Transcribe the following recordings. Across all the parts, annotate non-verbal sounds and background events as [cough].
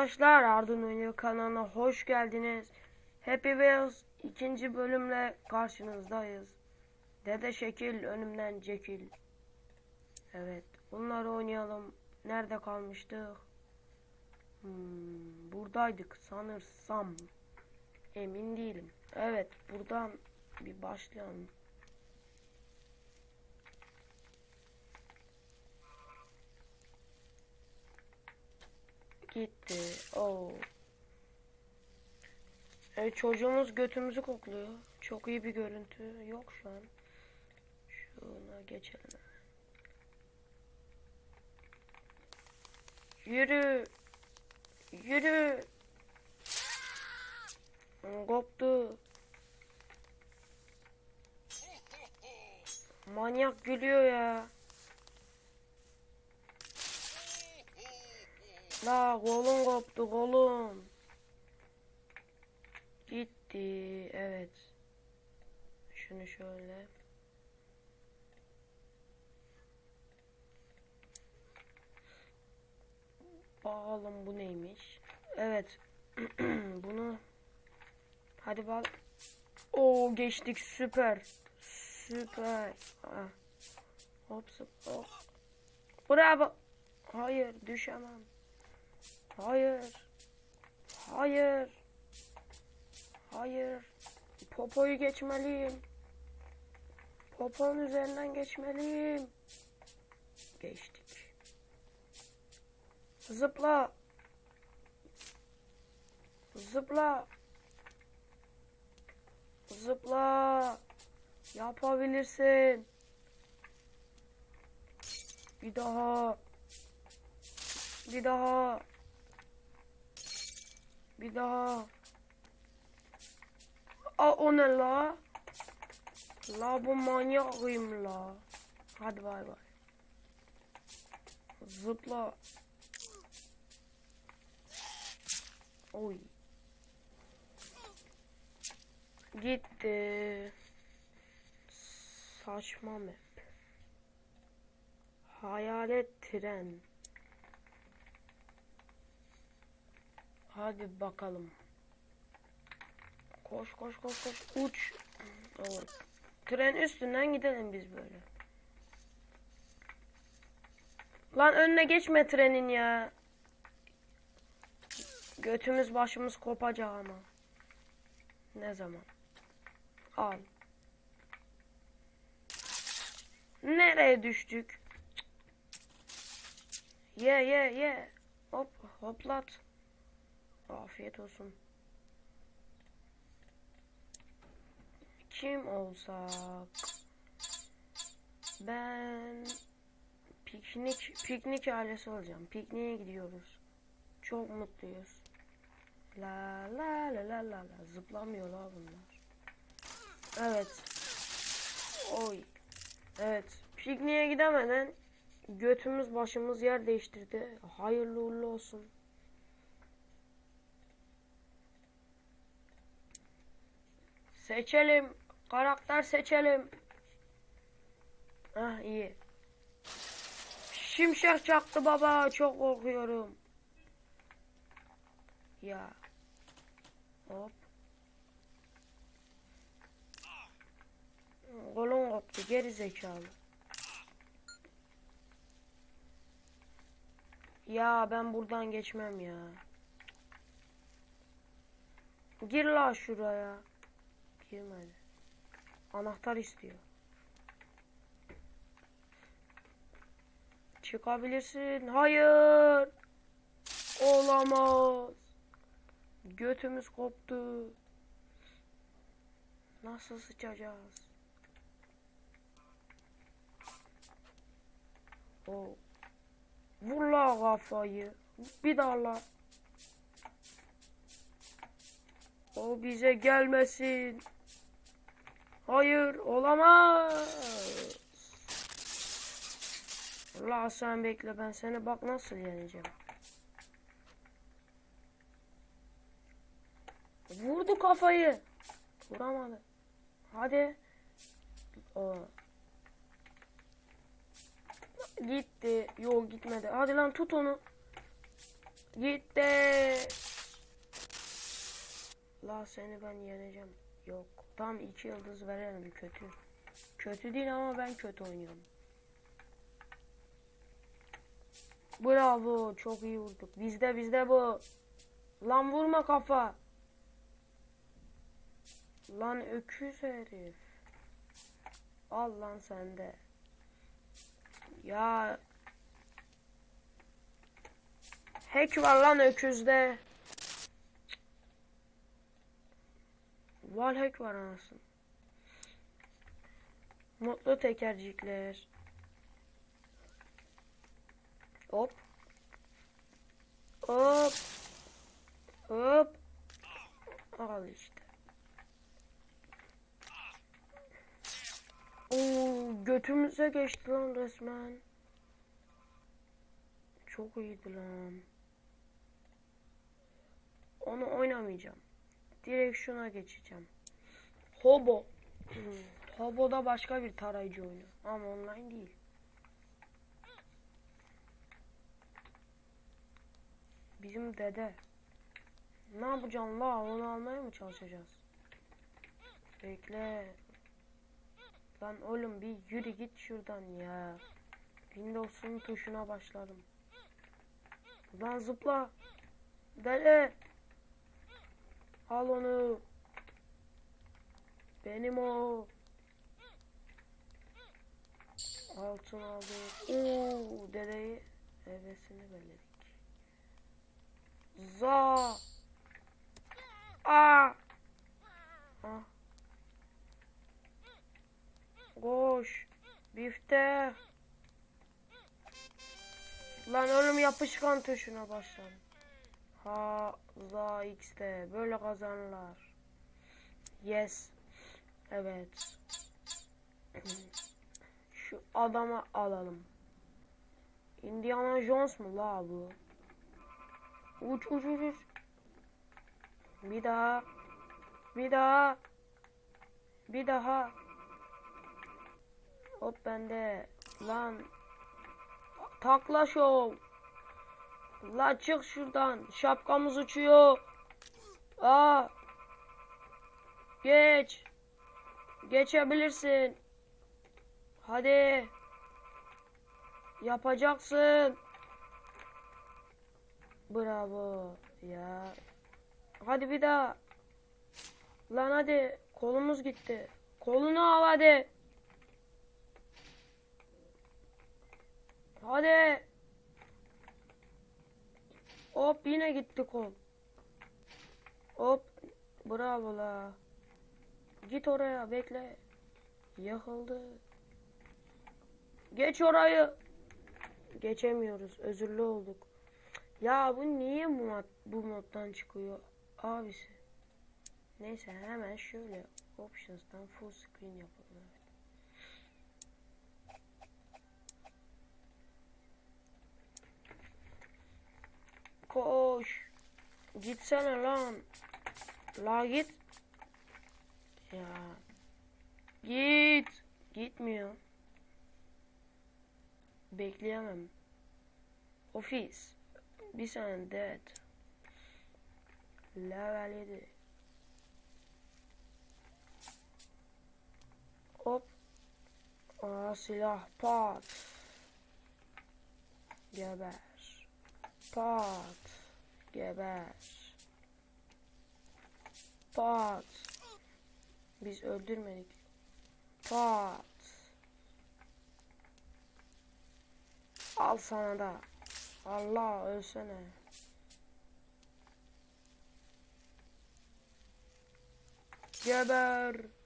Arkadaşlar, Ardın Oynuyor kanalına hoş geldiniz. Happy Wheels ikinci bölümle karşınızdayız. Dede şekil, önümden cekil. Evet, bunları oynayalım. Nerede kalmıştık? Hmm, buradaydık sanırsam. Emin değilim. Evet, buradan bir başlayalım. Gitti. Oo. Evet, çocuğumuz götümüzü kokluyor. Çok iyi bir görüntü yok şu an. Şuna geçelim. Yürü. Yürü. Koptu. Manyak gülüyor ya. La kolum koptu kolum. Gitti. Evet. Şunu şöyle. Bakalım bu neymiş. Evet. [clears throat] Bunu hadi bak. Oo geçtik süper. Süper. Ah. Hop hop. Bravo. Hayır düşemem. Hayır. Hayır. Hayır. Popoyu geçmeliyim. Poponun üzerinden geçmeliyim. Geçtik. Zıpla. Zıpla. Zıpla. Yapabilirsin. Bir daha. Bir daha. Bir daha. Aa o ne la? La bu manyakıyım la. Hadi bay bay. Zıpla. Oy. Gitti. Saçma map. Hayalet tren. Hadi bakalım. Koş koş koş koş uç. Evet. Tren üstünden gidelim biz böyle. Lan önüne geçme trenin ya. Götümüz başımız kopacak ama. Ne zaman? Al. Nereye düştük? Ye ye ye. Hop hoplat. Afiyet olsun. Kim olsak? Ben piknik piknik ailesi olacağım. Pikniğe gidiyoruz. Çok mutluyuz. La la la la la la zıplamıyorlar bunlar. Evet. Oy. Evet. Pikniğe gidemeden götümüz başımız yer değiştirdi. Hayırlı uğurlu olsun. Seçelim. Karakter seçelim. Ah iyi. Şimşek çaktı baba. Çok korkuyorum. Ya. Hop. Kolun koptu. Geri zekalı. Ya ben buradan geçmem ya. Gir la şuraya. Girmedi. Anahtar istiyor. Çıkabilirsin. Hayır. Olamaz. Götümüz koptu. Nasıl sıçacağız? O. Vur la kafayı. Bir daha la. O bize gelmesin. Hayır olamaz. La sen bekle ben seni bak nasıl yeneceğim. Vurdu kafayı. Vuramadı. Hadi. O. Gitti. Yok gitmedi. Hadi lan tut onu. Gitti. La seni ben yeneceğim. Yok. Tam iki yıldız verelim kötü. Kötü değil ama ben kötü oynuyorum. Bravo. Çok iyi vurduk. Bizde bizde bu. Lan vurma kafa. Lan öküz herif. Al lan sende. Ya. Hack var lan öküzde. Wall hack var anasını. Mutlu tekercikler. Hop. Hop. Hop. Al işte. Oo, götümüze geçti lan resmen. Çok iyiydi lan. Onu oynamayacağım. Direkt şuna geçeceğim. Hobo. Hobo da başka bir tarayıcı oyunu. Ama online değil. Bizim dede. Ne yapacaksın la? Onu almaya mı çalışacağız? Bekle. Lan oğlum bir yürü git şuradan ya. Windows'un tuşuna başladım. Lan zıpla. Dede. Al onu. Benim o. Altın aldık. Oo, dedeyi hevesini belledik. Za. A. Ah. Koş. Bifte. Lan oğlum yapışkan tuşuna başladım. Ha za x'te böyle kazanırlar. Yes. Evet. Şu adama alalım. Indiana Jones mu la bu? Uç uç uç. Bir daha. Bir daha. Bir daha. Hop bende. Lan. Takla şov. La çık şuradan. Şapkamız uçuyor. Aa. Geç. Geçebilirsin. Hadi. Yapacaksın. Bravo. Ya. Hadi bir daha. Lan hadi. Kolumuz gitti. Kolunu al hadi. Hadi. Hop yine gitti kol. Hop. Bravo la. Git oraya bekle. Yakıldı. Geç orayı. Geçemiyoruz. Özürlü olduk. Ya bu niye bu, mod, bu moddan çıkıyor abisi? Neyse hemen şöyle options'tan full screen yapalım. Evet. Koş. Gitsene lan. La git. Ya. Git. Gitmiyor. Bekleyemem. Ofis. Bir saniye dead. Level 7. Hop. Aa, silah pat. Geber. Pat. Geber. Pat. Biz öldürmedik. Pat. Al sana da. Allah ölsene. Geber.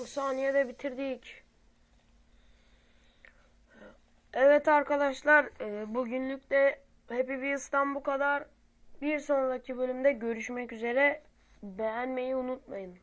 Kırk saniyede bitirdik. Evet arkadaşlar e, bugünlük de Happy Wheels'tan bu kadar. Bir sonraki bölümde görüşmek üzere. Beğenmeyi unutmayın.